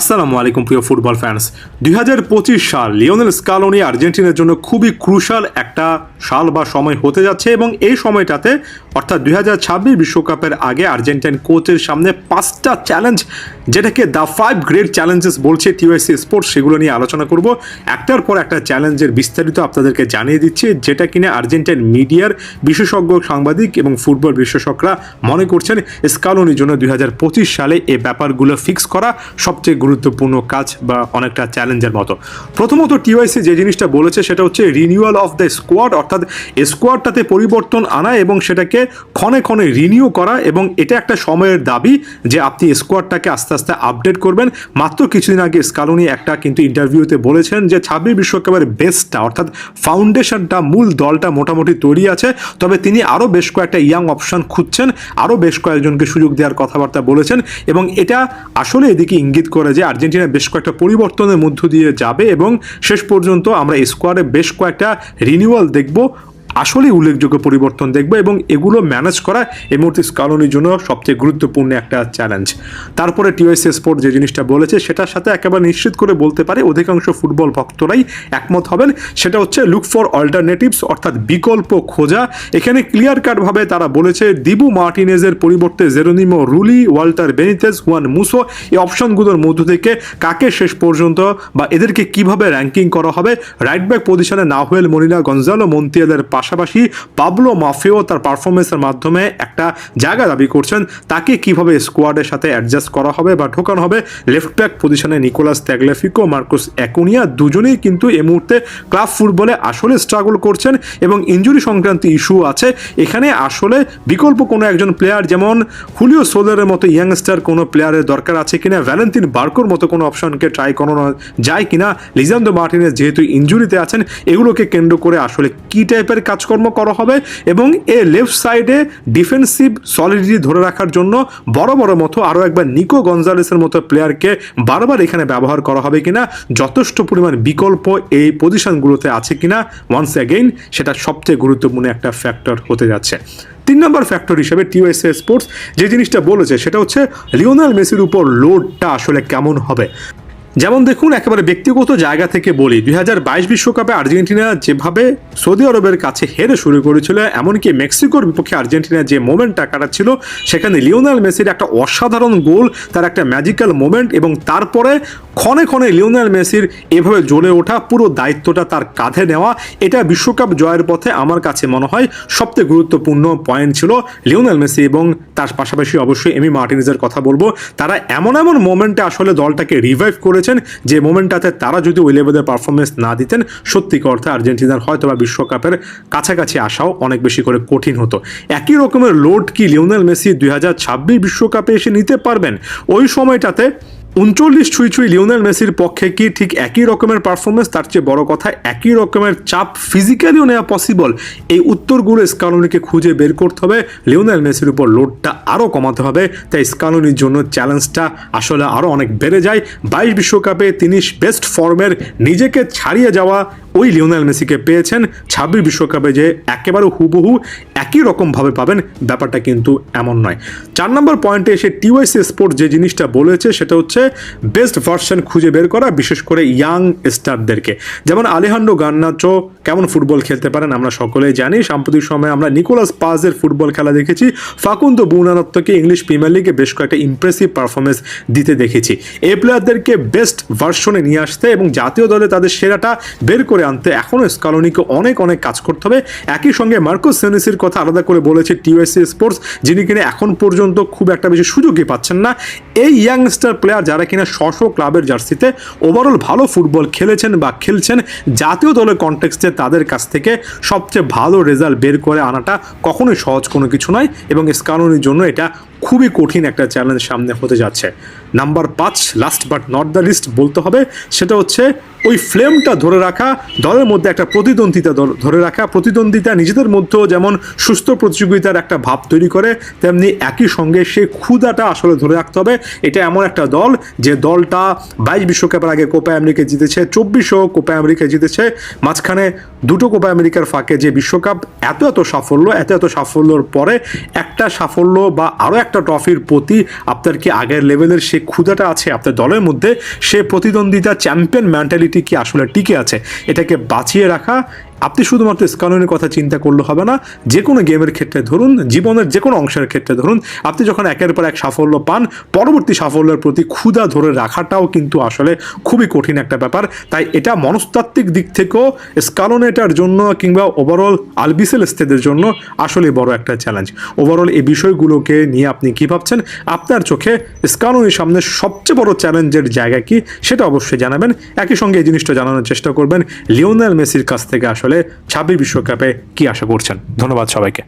আসসালামু আলাইকুম প্রিয় ফুটবল ফ্যান্স দুই হাজার পঁচিশ সাল লিওনেল স্কালোনি আর্জেন্টিনার জন্য খুবই ক্রুশাল একটা সাল বা সময় হতে যাচ্ছে এবং এই সময়টাতে, অর্থাৎ দুই বিশ্বকাপের আগে আর্জেন্টাইন কোচের সামনে পাঁচটা চ্যালেঞ্জ যেটাকে দ্য ফাইভ গ্রেট চ্যালেঞ্জেস বলছে টিওএসসি স্পোর্টস সেগুলো নিয়ে আলোচনা করব। একটার পর একটা চ্যালেঞ্জের বিস্তারিত আপনাদেরকে জানিয়ে দিচ্ছি, যেটা কিনা আর্জেন্টাইন মিডিয়ার বিশেষজ্ঞ, সাংবাদিক এবং ফুটবল বিশেষজ্ঞরা মনে করছেন স্কালোনির জন্য দুই হাজার পঁচিশ সালে এই ব্যাপারগুলো ফিক্স করা সবচেয়ে গুরুত্বপূর্ণ কাজ বা অনেকটা চ্যালেঞ্জের মতো। প্রথমত টিওয়াইসি যে জিনিসটা বলেছে সেটা হচ্ছে রিনিউয়াল অফ দ্য স্কোয়াড অর্থাৎ স্কোয়াডটাতে পরিবর্তন আনা এবং সেটাকে ক্ষণে ক্ষণে রিনিউ করা এবং এটা একটা সময়ের দাবি যে আপনি স্কোয়াডটাকে আস্তে আস্তে আপডেট করবেন। মাত্র কিছুদিন আগে স্কালোনি একটা কিন্তু ইন্টারভিউতে বলেছেন যে ছাব্বিশ বিশ্বকাপের বেস্টটা অর্থাৎ ফাউন্ডেশনটা মূল দলটা মোটামুটি তৈরি আছে। তবে তিনি আরও বেশ কয়েকটা ইয়াং অপশন খুঁজছেন আরও বেশ কয়েকজনকে সুযোগ দেওয়ার কথাবার্তা বলেছেন এবং এটা আসলে এদিকে ইঙ্গিত করে যে আর্জেন্টিনা বেশ কয়েকটা পরিবর্তনের মধ্য দিয়ে যাবে এবং শেষ পর্যন্ত আমরা স্কোয়াডে বেশ কয়েকটা রিনিউয়াল দেখব। আসলেই উল্লেখযোগ্য পরিবর্তন দেখব এবং এগুলো ম্যানেজ করা এই মুহূর্তে স্কালনির জন্য সবচেয়ে গুরুত্বপূর্ণ একটা চ্যালেঞ্জ তারপরে টিওএসএ স্পোর্ট যে জিনিসটা বলেছে, সেটার সাথে একেবারে নিশ্চিত করে বলতে পারে অধিকাংশ ফুটবল ভক্তরাই একমত হবেন। সেটা হচ্ছে লুক ফর অল্টারনেটিভস অর্থাৎ বিকল্প খোঁজা। এখানে ক্লিয়ার কাটভাবে তারা বলেছে, দিবু মার্টিনেজের পরিবর্তে Geronimo Rulli Walter Benitez Juan Musso এই অপশনগুলোর মধ্য থেকে কাকে শেষ পর্যন্ত বা এদেরকে কীভাবে র্যাঙ্কিং করা হবে? রাইট ব্যাক পজিশনে নাহুয়েল মরিনা গঞ্জালো মন্তিয়াদের পাশাপাশি পাবলো মাফিও তার পারফরমেন্সের মাধ্যমে একটা জায়গা দাবি করছেন, তাকে কীভাবে স্কোয়াডের সাথে অ্যাডজাস্ট করা হবে বা ঢোকানো হবে? লেফট ব্যাক পজিশনে নিকোলাস ত্যাগলেফিকো, মার্কুস অ্যাকুনিয়া দুজনেই কিন্তু এই মুহূর্তে ক্লাব ফুটবলে আসলে স্ট্রাগল করছেন এবং ইঞ্জুরি সংক্রান্ত ইস্যু আছে। এখানে আসলে বিকল্প কোনো একজন প্লেয়ার যেমন হুলিও সোলারের মতো ইয়াংস্টার কোনো প্লেয়ারের দরকার আছে কিনা ভ্যালেন্টিন বার্কোর মতো কোনো অপশনকে ট্রাই করানো যায় কিনা লিজান্দো মার্টিনেস যেহেতু ইঞ্জুরিতে আছেন, এগুলোকে কেন্দ্র করে আসলে কি টাইপের কাজকর্ম করা হবে এবং এ লেফট সাইডে ডিফেন্সিভ সলিডিটি ধরে রাখার জন্য বড় বড় মতো আরও একবার নিকো গঞ্জালেসের মতো প্লেয়ারকে বারবার এখানে ব্যবহার করা হবে কিনা, যথেষ্ট পরিমাণ বিকল্প এই পজিশনগুলোতে আছে কিনা ওয়ান্স অ্যাগেইন সেটা সবচেয়ে গুরুত্বপূর্ণ একটা ফ্যাক্টর হতে যাচ্ছে। তিন নম্বর ফ্যাক্টর হিসেবে টিউএসএ স্পোর্টস যে জিনিসটা বলেছে সেটা হচ্ছে লিওনাল মেসির উপর লোডটা আসলে কেমন হবে? যেমন দেখুন, একেবারে ব্যক্তিগত জায়গা থেকে বলি, দুই বিশ্বকাপে আর্জেন্টিনা যেভাবে সৌদি আরবের কাছে হেরে শুরু করেছিল, এমনকি মেক্সিকোর বিপক্ষে আর্জেন্টিনা যে মোমেন্টটা কাটাচ্ছিল, সেখানে লিওনাল মেসির একটা অসাধারণ গোল, তার একটা ম্যাজিক্যাল মোমেন্ট এবং তারপরে ক্ষণে ক্ষণে লিওনাল মেসির এভাবে জ্বলে ওঠা, পুরো দায়িত্বটা তার কাঁধে নেওয়া, এটা বিশ্বকাপ জয়ের পথে আমার কাছে মনে হয় সবচেয়ে গুরুত্বপূর্ণ পয়েন্ট ছিল লিওনাল মেসি এবং তার পাশাপাশি অবশ্যই এমি মার্টিনিজের কথা বলব, তারা এমন এমন মোমেন্টে আসলে দলটাকে রিভাইভ করেছেন যে মোমেন্টটাতে তারা যদি ওই লেভেলের পারফরমেন্স না দিতেন, সত্যি অর্থে আর্জেন্টিনার হয়তো বা বিশ্বকাপের কাছাকাছি আসাও অনেক বেশি করে কঠিন হতো। একই রকমের লোড কি লিওনেল মেসি দুই বিশ্বকাপে এসে নিতে পারবেন? ওই সময়টাতে উনচল্লিশ ছুঁই ছুঁই লিওনেল মেসির পক্ষে কি ঠিক একই রকমের পারফরমেন্স তার চেয়ে বড় কথা, একই রকমের চাপ ফিজিক্যালিও নেওয়া পসিবল এই উত্তরগুলো স্কালনিকে খুঁজে বের করতে হবে। লিওনেল মেসির উপর লোডটা আরও কমাতে হবে। তাই স্কালনির জন্য চ্যালেঞ্জটা আসলে আরও অনেক বেড়ে যায়। বাইশ বিশ্বকাপে তিনি বেস্ট ফর্মের নিজেকে ছাড়িয়ে যাওয়া ওই লিওনেল মেসিকে পেয়েছেন ছাব্বিশ বিশ্বকাপে যে একেবারে হুবহু একই রকমভাবে পাবেন, ব্যাপারটা কিন্তু এমন নয়। চার নম্বর পয়েন্টে এসে টিওয়াইসি স্পোর্ট যে জিনিসটা বলেছে সেটা হচ্ছে বেস্ট ভার্সন খুঁজে বের করা, বিশেষ করে ইয়াং স্টারদেরকে। যেমন আলেহান্ডো গান্নাচো কেমন ফুটবল খেলতে পারেন আমরা সকলেই জানি। সাম্প্রতিক সময়ে আমরা নিকোলাস পাজের ফুটবল খেলা দেখেছি। ফাকুন্দ বুনারত্বকে ইংলিশ প্রিমিয়ার লিগে বেশ কয়েকটা ইমপ্রেসিভ পারফরমেন্স দিতে দেখেছি। এই প্লেয়ারদেরকে বেস্ট ভার্সনে নিয়ে আসতে এবং জাতীয় দলে তাদের সেরাটা বের করে আনতে এখনও স্কালনিকে অনেক অনেক কাজ করতে হবে। একই সঙ্গে মার্কোস সেনেসির কথা আলাদা করে বলেছে টিউএসসি স্পোর্টস, যিনি কিনা এখন পর্যন্ত খুব একটা বেশি সুযোগই পাচ্ছেন না। এই ইয়াংস্টার প্লেয়ার যারা কিনা স্ব ক্লাবের জার্সিতে ওভারঅল ভালো ফুটবল খেলেছেন বা খেলছেন, জাতীয় দলের কনটেক্সটে তাদের কাছ থেকে সবচেয়ে ভালো রেজাল্ট বের করে আনাটা কখনোই সহজ কোনো কিছু নয় এবং স্কালনির জন্য এটা খুবই কঠিন একটা চ্যালেঞ্জ সামনে হতে যাচ্ছে। নাম্বার পাঁচ last but not the least বলতে হবে, সেটা হচ্ছে ওই ফ্লেমটা ধরে রাখা, দলের মধ্যে একটা প্রতিদ্বন্দ্বিতা ধরে রাখা, প্রতিদ্বন্দ্বিতা নিজেদের মধ্যেও যেমন সুস্থ প্রতিযোগিতার একটা ভাব তৈরি করে, তেমনি একই সঙ্গে সে ক্ষুদাটা আসলে ধরে রাখতে হবে। এটা এমন একটা দল যে দলটা বাইশ বিশ্বকাপের আগে কোপা আমেরিকা জিতেছে, চব্বিশও কোপা আমেরিকা জিতেছে। মাঝখানে দুটো কোপা আমেরিকার ফাঁকে যে বিশ্বকাপ, এত এত সাফল্য, এত এত সাফল্যর পরে একটা সাফল্য বা আরও একটা ট্রফির প্রতি আপনার কি আগের লেভেলের সে ক্ষুদাটা আছে? আপনার দলের মধ্যে সে প্রতিদ্বন্দ্বিতা চ্যাম্পিয়ন মেন্টালিটি কি আসলে টিকে আছে? এটাকে বাঁচিয়ে রাখা আপনি শুধুমাত্র স্কালনের কথা চিন্তা করলে হবে না যে কোনো গেমের ক্ষেত্রে ধরুন, জীবনের যে কোনো অংশের ক্ষেত্রে ধরুন, আপনি যখন একের পর এক সাফল্য পান, পরবর্তী সাফল্যের প্রতি ক্ষুধা ধরে রাখাটাও কিন্তু আসলে খুবই কঠিন একটা ব্যাপার। তাই এটা মনস্তাত্ত্বিক দিক থেকেও স্কালোনেটার জন্য কিংবা ওভারঅল আলবিসেল স্টেদের জন্য আসলে বড় একটা চ্যালেঞ্জ ওভারঅল এই বিষয়গুলোকে নিয়ে আপনি কী ভাবছেন? আপনার চোখে স্কালোনির সামনে সবচেয়ে বড় চ্যালেঞ্জের জায়গা কি? সেটা অবশ্যই জানাবেন। একই সঙ্গে এই জিনিসটা জানানোর চেষ্টা করবেন। লিওনেল মেসির কাছ থেকে আসলে ছাব্বিশ বিশ্বকাপে কি আশা করছেন? ধন্যবাদ সবাইকে।